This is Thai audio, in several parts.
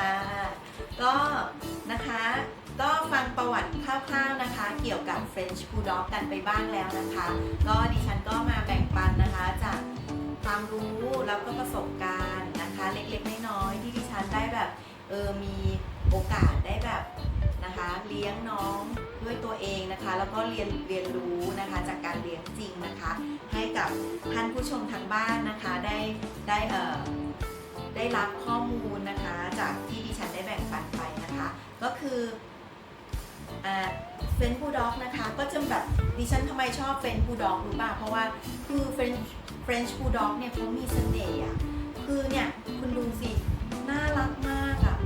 ค่ะ ก็นะคะก็ฟังประวัติคร่าวๆนะคะ เกี่ยวกับ French Bulldog กันไปบ้างแล้วนะคะ ก็ดิฉันก็มาแบ่งปันนะคะจากความรู้แล้วก็ประสบการณ์นะคะ เล็กๆน้อยๆที่ดิฉันได้แบบเออมีโอกาสได้แบบนะคะเลี้ยงน้องด้วยตัวเองนะคะ แล้วก็เรียนเรียนรู้นะคะจากการเลี้ยงจริงนะคะ ให้กับท่านผู้ชมทางบ้านนะคะได้ได้เออได้รับข้อมูลนะคะจาก คือเฟรน c h บูด็อกนะคะ ก็จะแบบดิฉันทำไมชอบเฟรน c h บูด็อกรู้ป่ะเพราะว่าคือเฟรนเฟรนช์บูด็อกเนี่ยเขามีเสน่ห์อะคือเนี่ยคุณดูสิน่ารักมากอะ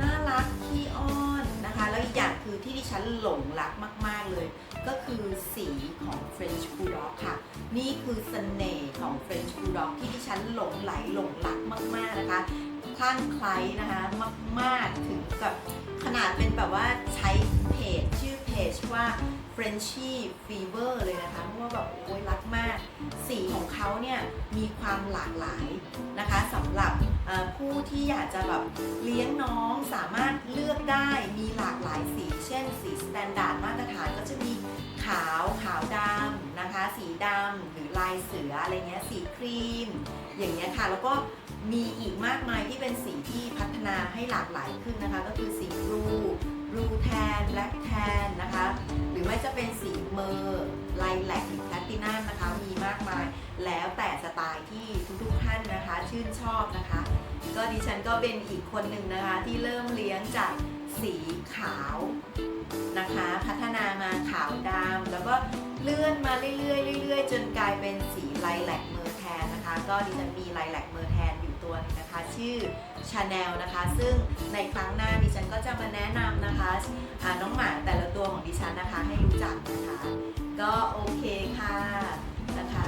น่ารักขี้อ้อนนะคะ แล้วอีกอย่างคือที่ดิฉันหลงรักมาก ๆเลย ก็คือสีของ French Bulldog ค่ะ นี่คือเสน่ห์ของ French Bulldog ที่ดิฉันหลงไหลหลงรักมากๆนะคะ คลั่งไคล้นะคะมากๆถึงกับขนาดเป็นแบบว่าใช้เพจชื่อเพจว่า Frenchy Fever เลยนะคะ เพราะว่าแบบโอ้ยรักมาก สีของเขาเนี่ยมีความหลากหลายนะคะสำหรับผู้ที่อยากจะแบบเลี้ยงน้องสามารถเลือกได้มีหลากหลายสี เช่นสีสแตนดาร์ดมาตรฐานก็จะมีขาวขาวดำนะคะ สีดำหรืายเสืออะไรเงี้ยสีครีม อย่างเงี้ยค่ะแล้วก็มีอีกมากมายที่เป็นสีที่พัฒนาให้หลากหลายขึ้นนะคะ ก็คือสีบลูบลูแทนแบล็กแทนนะคะ หรือไม่จะเป็นสีเมอร์ไลแลกหรือแพลตินัมนะคะมีมากมายแล้วแต่สไตล์ที่ทุกๆท่านนะคะ ชื่นชอบนะคะ ก็ดิฉันก็เป็นอีกคนหนึ่งนะคะ ที่เริ่มเลี้ยงจากสีขาวนะคะ พัฒนามาขาวดำแล้วก็ เลื่อนมาเรื่อยๆเรื่อยๆ จนกลายเป็นสีไลแลกเมอร์แทนนะคะ ก็ดิฉันมีไลแลกเมอร์แทนอยู่ตัวนึงนะคะ ชื่อชาแนลนะคะ ซึ่งในครั้งหน้าดิฉันก็จะมาแนะนำนะคะน้องหมาแต่ละตัวของดิฉันนะคะให้รู้จักนะคะ ก็โอเคค่ะนะคะ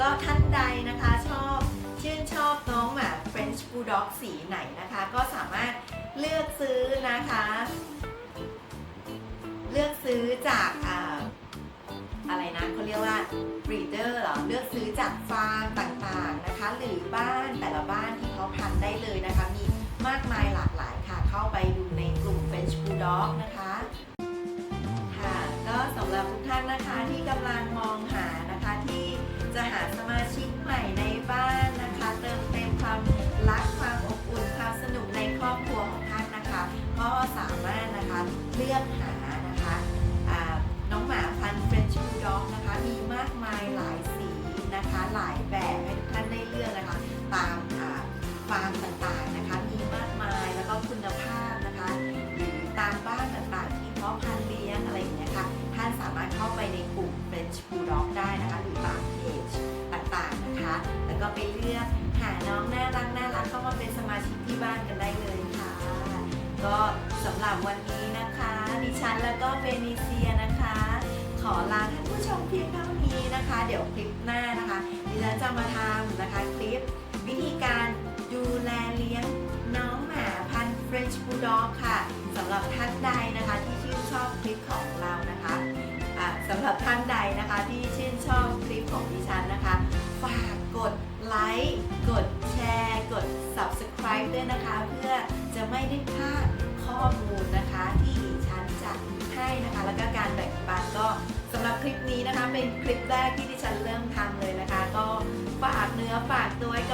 ก็ท่านใดนะคะชอบชื่นชอบน้องหมา French Bulldog สีไหนนะคะ ก็สามารถเลือกซื้อนะคะ เลือกซื้อจาก เขาเรียกว่า breeder หรอเลือกซื้อจากฟาร์มต่างๆนะคะ หรือบ้านแต่ละบ้านที่เขาพันได้เลยนะคะ มีมากมายหลากหลายค่ะ เข้าไปดูในกลุ่ม French Bulldog นะคะค่ะก็สำหรับทุกท่านนะคะที่กำลังมองหานะคะที่จะหาสมาชิกใหม่ในบ้านนะคะ เติมเต็มความรักความอบอุ่นความสนุกในครอบครัวของท่านนะคะ ก็สามารถนะคะเลือกหา พันธุ์ French Bulldog นะคะ มีมากมายหลายสีนะคะ หลายแบบให้ทุกท่านได้เลือกนะคะ ตามอ่าฟาร์มต่างๆนะคะ มีมากมายแล้วก็คุณภาพนะคะ หรือตามบ้านต่างๆ ที่เพาะพันธุ์เลี้ยงอะไรอย่างเงี้ยค่ะ ท่านสามารถเข้าไปในกลุ่ม French Bulldog ได้นะคะ หรือตามเพจต่างๆนะคะ แล้วก็ไปเลือกหาน้องน่ารักน่ารักเข้ามาเป็นสมาชิกที่บ้านกันได้เลยค่ะ ก็สำหรับวันนี้นะคะ ดิฉันแล้วก็เบนิเซียนะคะ ขอลาท่านผู้ชมเพียงเท่านี้นะคะ เดี๋ยวคลิปหน้านะคะดิฉันจะมาทำนะคะคลิป วิธีการดูแลเลี้ยงน้องหมาพันธุ์ French Bulldog ค่ะสำหรับท่านใดนะคะที่ชื่นชอบคลิปของเรานะคะะสำหรับท่าน คลิปแรกที่ดิฉันเริ่มทำเลยนะคะ ก็ฝากเนื้อฝากตัวไว้กั